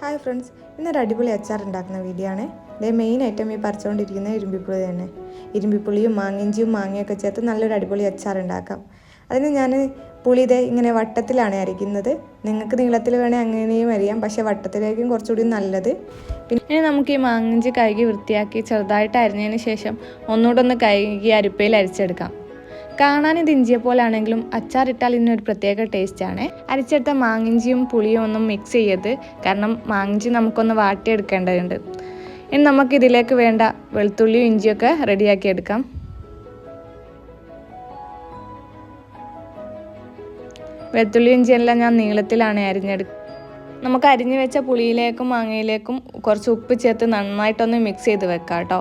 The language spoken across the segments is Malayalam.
ഹായ് ഫ്രണ്ട്സ് ഇന്നൊരു അടിപൊളി അച്ചാർ ഉണ്ടാക്കുന്ന വീഡിയോ ആണ്. ഇതേ മെയിൻ ഐറ്റം ഈ പറിച്ചുകൊണ്ടിരിക്കുന്നത് ഇരുമ്പിപ്പുളി തന്നെ. ഇരുമ്പിപ്പുളിയും മാങ്ങിഞ്ചിയും മാങ്ങയൊക്കെ ചേർത്ത് നല്ലൊരു അടിപൊളി അച്ചാർ ഉണ്ടാക്കാം. അതിന് ഞാൻ പുളി ഇതേ ഇങ്ങനെ വട്ടത്തിലാണ് അരിക്കുന്നത് നിങ്ങൾക്ക് നീളത്തിൽ വേണേൽ അങ്ങനെയും അരിയാം പക്ഷേ വട്ടത്തിലായിരിക്കും കുറച്ചുകൂടി നല്ലത്. പിന്നെ ഇനി നമുക്ക് ഈ മാങ്ങിഞ്ചി കഴുകി വൃത്തിയാക്കി ചെറുതായിട്ട് അരിഞ്ഞതിന് ശേഷം ഒന്നുകൂടെ ഒന്ന് കഴുകി അരിപ്പയിൽ അരിച്ചെടുക്കാം. കാണാൻ ഇത് ഇഞ്ചിയെ പോലാണെങ്കിലും അച്ചാറിട്ടാൽ ഇതിനൊരു പ്രത്യേക ടേസ്റ്റാണ്. അരിച്ചെടുത്ത മാങ്ങിഞ്ചിയും പുളിയും ഒന്നും മിക്സ് ചെയ്യരുത്. കാരണം മാങ്ങിഞ്ചി നമുക്കൊന്ന് വാട്ടിയെടുക്കേണ്ടതുണ്ട്. ഇനി നമുക്ക് ഇതിലേക്ക് വേണ്ട വെളുത്തുള്ളിയും ഇഞ്ചിയൊക്കെ റെഡിയാക്കി എടുക്കാം. വെളുത്തുള്ളി ഇഞ്ചിയെല്ലാം ഞാൻ നീളത്തിലാണ് അരിഞ്ഞെടുക്കുക നമുക്ക് അരിഞ്ഞു വെച്ച പുളിയിലേക്കും മാങ്ങയിലേക്കും കുറച്ച് ഉപ്പ് ചേർത്ത് നന്നായിട്ടൊന്ന് മിക്സ് ചെയ്ത് വെക്കാം കേട്ടോ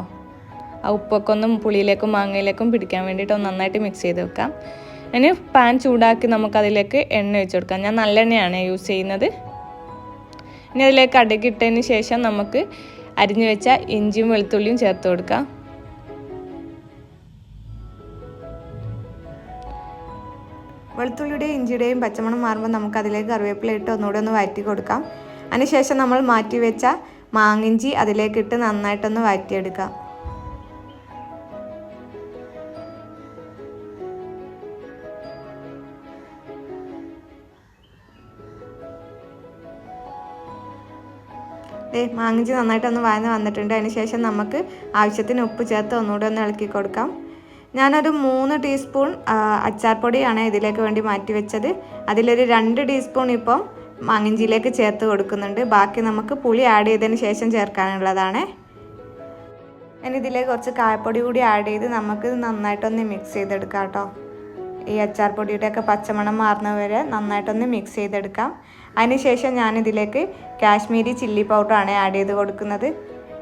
ആ ഉപ്പൊക്കെ ഒന്നും പുളിയിലേക്കും മാങ്ങയിലേക്കും പിടിക്കാൻ വേണ്ടിയിട്ട് ഒന്ന് നന്നായിട്ട് മിക്സ് ചെയ്ത് വെക്കാം. ഇനി പാൻ ചൂടാക്കി നമുക്കതിലേക്ക് എണ്ണ വെച്ച് കൊടുക്കാം. ഞാൻ നല്ലെണ്ണയാണ് യൂസ് ചെയ്യുന്നത്. ഇനി അതിലേക്ക് അടുക്കിട്ടതിന് ശേഷം നമുക്ക് അരിഞ്ഞു വെച്ച ഇഞ്ചിയും വെളുത്തുള്ളിയും ചേർത്ത് കൊടുക്കാം. വെളുത്തുള്ളിയുടെയും ഇഞ്ചിയുടെയും പച്ചമണം മാറുമ്പോൾ നമുക്ക് അതിലേക്ക് കറിവേപ്പില ഇട്ട് ഒന്നുകൂടെ ഒന്ന് വഴറ്റി കൊടുക്കാം. അതിനുശേഷം നമ്മൾ മാറ്റി വെച്ച മാങ്ങിഞ്ചി അതിലേക്കിട്ട് നന്നായിട്ടൊന്ന് വഴറ്റിയെടുക്കാം ദേ മാങ്ങിഞ്ചി നന്നായിട്ടൊന്ന് വായന വന്നിട്ടുണ്ട്. അതിന് ശേഷം നമുക്ക് ആവശ്യത്തിന് ഉപ്പ് ചേർത്ത് ഒന്നുകൂടെ ഒന്ന് ഇളക്കി കൊടുക്കാം. ഞാനൊരു മൂന്ന് ടീസ്പൂൺ അച്ചാർ പൊടിയാണ് ഇതിലേക്ക് വേണ്ടി മാറ്റി വെച്ചത്. അതിലൊരു രണ്ട് ടീസ്പൂൺ ഇപ്പം മാങ്ങിഞ്ചിയിലേക്ക് ചേർത്ത് കൊടുക്കുന്നുണ്ട്. ബാക്കി നമുക്ക് പുളി ആഡ് ചെയ്തതിന് ശേഷം ചേർക്കാനുള്ളതാണ്. ഇനി ഇതിലേക്ക് കുറച്ച് കായപ്പൊടി കൂടി ആഡ് ചെയ്ത് നമുക്ക് നന്നായിട്ടൊന്ന് മിക്സ് ചെയ്തെടുക്കാം കേട്ടോ. ഈ അച്ചാർ പൊടിയുടെയൊക്കെ പച്ചമണം മാറുന്നവരെ നന്നായിട്ടൊന്ന് മിക്സ് ചെയ്തെടുക്കാം. അതിനുശേഷം ഞാനിതിലേക്ക് കാശ്മീരി ചില്ലി പൗഡറാണ് ആഡ് ചെയ്ത് കൊടുക്കുന്നത്.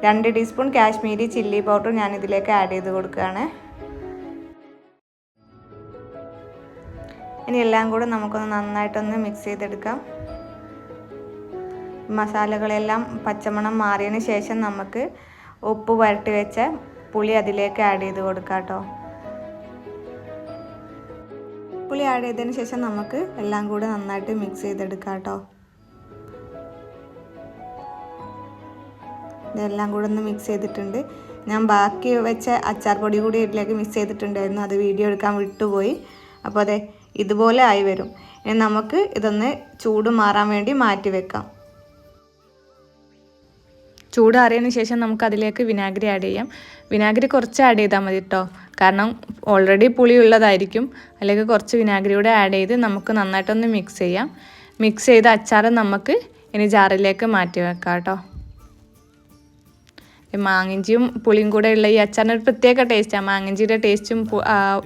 രണ്ട് ടീസ്പൂൺ കാശ്മീരി ചില്ലി പൗഡർ ഞാനിതിലേക്ക് ആഡ് ചെയ്ത് കൊടുക്കുകയാണ്. ഇനി എല്ലാം കൂടെ നമുക്കൊന്ന് നന്നായിട്ടൊന്ന് മിക്സ് ചെയ്തെടുക്കാം. മസാലകളെല്ലാം പച്ചമണം മാറിയതിന് ശേഷം നമുക്ക് ഉപ്പ് വരട്ടി വെച്ച പുളി അതിലേക്ക് ആഡ് ചെയ്ത് കൊടുക്കാം കേട്ടോ. പുളി ആഡ് ചെയ്തതിന് ശേഷം നമുക്ക് എല്ലാം കൂടെ നന്നായിട്ട് മിക്സ് ചെയ്തെടുക്കാം കേട്ടോ ഇതെല്ലാം കൂടെ ഒന്ന് മിക്സ് ചെയ്തിട്ടുണ്ട്. ഞാൻ ബാക്കി വെച്ച അച്ചാർ പൊടി കൂടി ഇതിലേക്ക് മിക്സ് ചെയ്തിട്ടുണ്ടായിരുന്നു. അത് വീഡിയോ എടുക്കാൻ വിട്ടുപോയി. അപ്പോൾ അതെ ഇതുപോലെ ആയി വരും. ഇനി നമുക്ക് ഇതൊന്ന് ചൂട് മാറാൻ വേണ്ടി മാറ്റി വെക്കാം. ചൂടാറിയതിന് ശേഷം നമുക്ക് അതിലേക്ക് വിനാഗിരി ആഡ് ചെയ്യാം. വിനാഗിരി കുറച്ച് ആഡ് ചെയ്താൽ മതി കേട്ടോ കാരണം ഓൾറെഡി പുളി ഉള്ളതായിരിക്കും. അല്ലെങ്കിൽ കുറച്ച് വിനാഗിരി കൂടെ ആഡ് ചെയ്ത് നമുക്ക് നന്നായിട്ടൊന്ന് മിക്സ് ചെയ്യാം. മിക്സ് ചെയ്ത അച്ചാർ നമുക്ക് ഇനി ജാറിലേക്ക് മാറ്റി വെക്കാം കേട്ടോ മാങ്ങിഞ്ചിയും പുളിയും കൂടെ ഉള്ള ഈ അച്ചാറിന് ഒരു പ്രത്യേക ടേസ്റ്റാണ് മാങ്ങിഞ്ചിയുടെ ടേസ്റ്റും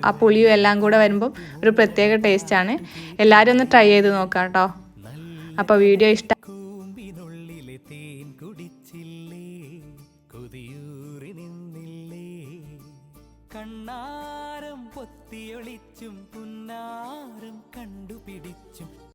ആ പുളിയും എല്ലാം കൂടെ വരുമ്പോൾ ഒരു പ്രത്യേക ടേസ്റ്റാണ് എല്ലാവരും ഒന്ന് ട്രൈ ചെയ്ത് നോക്കാം കേട്ടോ അപ്പോൾ വീഡിയോ ഇഷ്ടം കണ്ണാരം പൊത്തിയൊളിച്ചും പുന്നാരം കണ്ടുപിടിച്ചും.